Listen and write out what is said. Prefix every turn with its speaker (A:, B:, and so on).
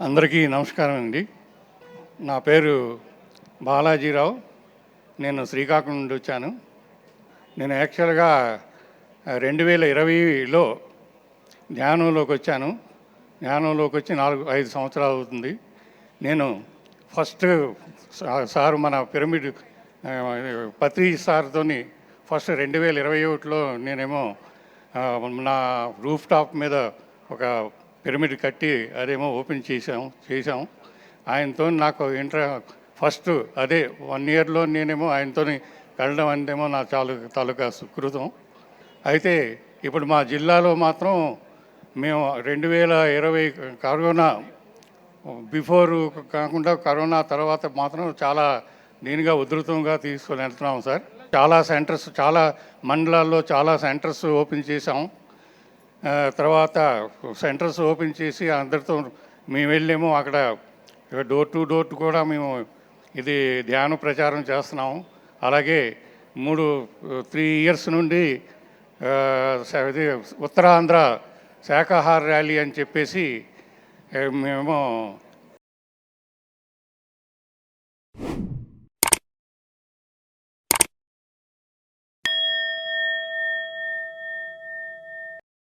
A: అందరికీ నమస్కారం అండి. నా పేరు బాలాజీరావు. నేను శ్రీకాకుళం నుండి వచ్చాను. నేను యాక్చువల్గా రెండు వేల ఇరవైలో ధ్యానంలోకి వచ్చాను. ధ్యానంలోకి వచ్చి నాలుగు ఐదు సంవత్సరాలు అవుతుంది. నేను ఫస్ట్ సార్ మన పిరమిడ్ పత్రి సార్తోని ఫస్ట్ రెండు వేల ఇరవై ఒకటిలో నేనేమో నా రూఫ్ టాప్ మీద ఒక పిరమిడ్ కట్టి అదేమో ఓపెన్ చేసాం చేసాం ఆయనతో నాకు ఇంటర్ ఫస్ట్ అదే వన్ ఇయర్లో నేనేమో ఆయనతో కలడం అంటేమో నా చాలు తాలూకా సుకృతం. అయితే ఇప్పుడు మా జిల్లాలో మాత్రం మేము రెండు వేల ఇరవై కరోనా బిఫోర్ కాకుండా కరోనా తర్వాత మాత్రం చాలా దీనిగా ఉధృతంగా తీసుకొని వెళ్తున్నాం సార్. చాలా సెంటర్స్ చాలా మండలాల్లో చాలా సెంటర్స్ ఓపెన్ చేసాం తర్వాత సెంటర్స్ ఓపెన్ చేసి అందరితో మేము వెళ్ళేమో. అక్కడ డోర్ టు డోర్ కూడా మేము ఇది ధ్యాన ప్రచారం చేస్తున్నాము. అలాగే మూడు త్రీ ఇయర్స్ నుండి ఇది ఉత్తరాంధ్ర శాఖాహార ర్యాలీ అని చెప్పేసి మేము